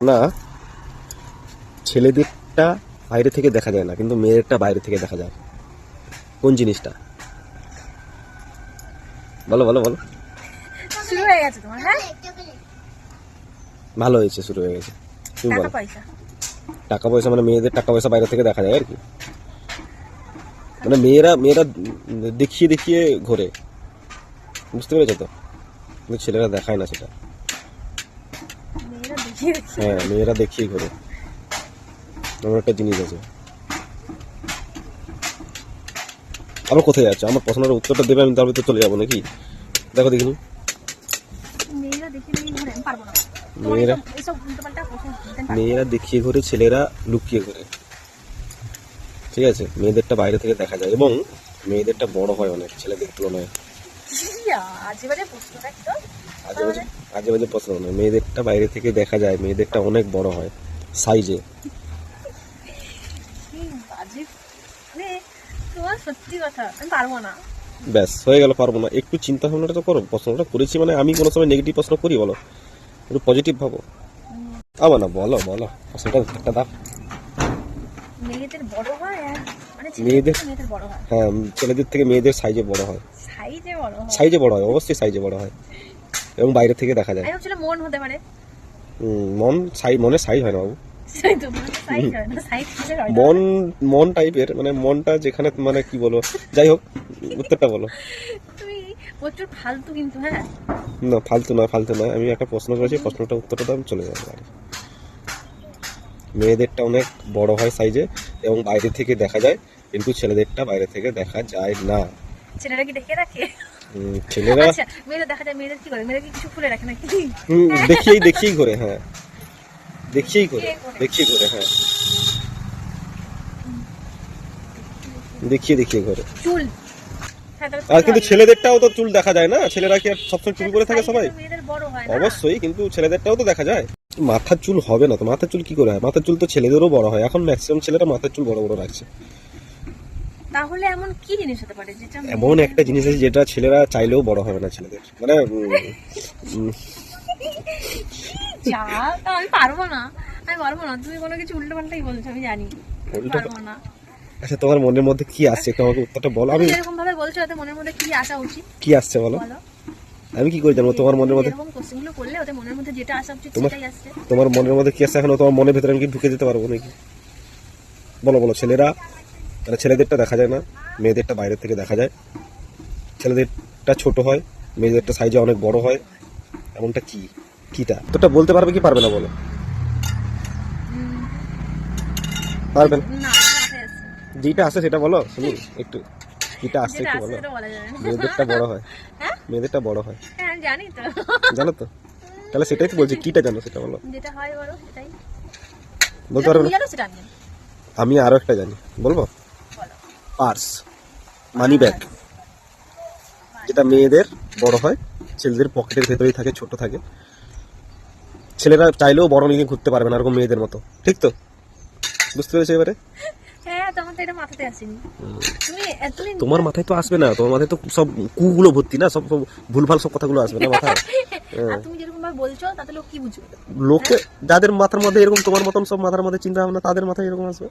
না ছেলেদেরটা বাইরে থেকে দেখা যায় না কিন্তু মেয়েদেরটা বাইরে থেকে দেখা যায়। কোন জিনিসটা? বলো বলো বলো। শুরু হয়ে গেছে তোমার হ্যাঁ? ভালো হয়েছে শুরু হয়ে গেছে। তুমি টাকা বলো। পয়সা টাকা পয়সা মানে মেয়েদের টাকা পয়সা বাইরে থেকে দেখা যায় আর কি। মানে মেয়েরা মেয়েরা দেখিয়ে দেখিয়ে ঘোরে। বুঝতে পেরেছ তো? কিন্তু ছেলেরা দেখায় না সেটা। হ্যাঁ মেয়েরা দেখিয়ে ঘোরে আমার একটা জিনিস আছে। আবার কোথায় যাচ্ছে? আমার প্রশ্নের উত্তরটা দেবে আমি তার ভিতরে চলে যাব নাকি? দেখো দেখিনি? মেয়েরা মেয়েরা দেখিয়ে ঘোরে ছেলেরা লুকিয়ে ঘোরে। ঠিক আছে? মেয়েদেরটা বাইরে থেকে দেখা যায়। এবং মেয়েদেরটা বড় হয় অনেক ছেলেদের তুলনায়। আজে বাজে প্রশ্ন নয়। মেয়েদেরটা বাইরে থেকে দেখা যায় মেয়েদেরটা অনেক বড় হয় সাইজে কি বাজে। তোমার সত্যি কথা আমি পারব না। ব্যাস হয়ে গেল পারব না। একটু চিন্তা ভাবনাটা তো করো প্রশ্নটা করেছি মানে আমি কোনো সময় নেগেটিভ প্রশ্ন করি বলো। একটু পজিটিভ ভাবো। আবার না বলো বলো প্রশ্নটা উত্তরটা দাও। মেয়েদের বড় হয় আর মানে মেয়েদের- মেয়েদের বড় হয়? হ্যাঁ ছেলেদের থেকে মেয়েদের সাইজে বড় হয়। সাইজে বড় হয়? সাইজে বড় হয় অবশ্যই সাইজে বড় হয়। এবং বাইরে থেকে দেখা যায়। ভাবছিলাম মন হতে পারে। মন সাই মনে সাইজ হয় না বাবু? মন মন টাইপের মানে মনটা যেখানে মানে কি বলো যাই হোক উত্তরটা বলো। প্রচুর ফালতু কিন্তু হ্যাঁ? না ফালতু না ফালতু না আমি একটা প্রশ্ন করেছি প্রশ্নটা উত্তরটা আমি চলে যাব। মেয়েদেরটা অনেক বড় হয় সাইজে এবং বাইরে থেকে দেখা যায় কিন্তু ছেলেদেরটা বাইরে থেকে দেখা যায় না। ছেলেরা কি দেখে রাখে? ছেলেরা আচ্ছা মেয়েরা দেখা যায় মেয়েদের কি করে? মেয়েরা কি কিছু খুলে রাখে নাকি? হুম, দেখিয়েই দেখিয়েই ঘরে হ্যাঁ। দেখিয়েই করে? দেখিয়ে ঘরে হ্যাঁ। দেখিয়ে দেখিয়ে ঘরে চুল। হ্যাঁ, আর কিন্তু ছেলেদেরটাও তো চুল দেখা যায় না? ছেলেরা কি আর সবসময় চুল করে থাকে সবাই? মেয়েদের হয় অবশ্যই কিন্তু ছেলেদেরটাও তো দেখা যায়। মাথার চুল হবে না তো মাথার চুল কি করে হয়? মাথার চুল তো ছেলেদেরও বড় হয়। এখন ম্যাক্সিমাম ছেলেরা মাথার চুল বড় বড় রাখছে। তাহলে এমন কি জিনিস হতে পারে যেটা এমন একটা জিনিস আছে যেটা ছেলেরা চাইলেও বড় হবে না ছেলেদের। মানে যা আমি পারব না। আমি পারব না। তুমি কোনো কিছু উল্টো পাল্টাই বলছো আমি জানি। পারব না। আচ্ছা তোমার মনের মধ্যে কি আসছে? একটু আমাকে উত্তরটা বলো। আমি যেরকম ভাবে বলছো মনের মধ্যে কি আসা উচিত? কি আসছে বলো। আমি কি করে জানব তোমার মনের মধ্যে তোমার- তোমার মনের মধ্যে কি আসছে এখনও? তোমার মনের ভেতরে আমি কি ঢুকে দিতে পারব নাকি? বলো বলো ছেলেরা মানে ছেলেদেরটা দেখা যায় না মেয়েদেরটা বাইরের থেকে দেখা যায়। ছেলেদেরটা ছোট হয় মেয়েদেরটা সাইজে অনেক বড় হয়। এমনটা কি? কিটা? তোটা বলতে পারবে কি পারবে না বলো? উম, পারবেন না যেটা আছে সেটা বলো শুনি একটু। যেটা একটু আসছে বলো। মেয়েদেরটা বড় হয়। হ্যাঁ? মেয়েদেরটা বড় হয়। হ্যাঁ জানি তো। জানো তো? তাহলে সেটাই তো বলছি কিটা জানো সেটা বলো? যেটা হয় বলো সেটাই। বলতে পারবে আমি আরও একটা জানি। বলব? বলো। Purse money bag. যেটা মেয়েদের বড় হয় ছেলেদের পকেটের ভেতরেই থাকে ছোট থাকে। ছেলেরা চাইলেও বড় নিয়ে ঘুরতে পারবে না এরকম মেয়েদের মতো। ঠিক তো? বুঝতে পেরেছ এবারে? তো আমার তো এটা মাথাতে আসেনি। তুমি তুমি তোমার মাথায় তো আসবে না তোমার মাথায় তো সব কুগুলো ভর্তি না সব সব ভুলভাল সব কথাগুলো আসবে না মাথায়? আর তুমি যেরকম ভাবে বলছো তাতে লোক কি বুঝবে? লোকে যাদের মাথার মধ্যে এরকম তোমার মতন সব মাথার মধ্যে চিন্তা ভাবনা তাদের মাথায় এরকম আসবে?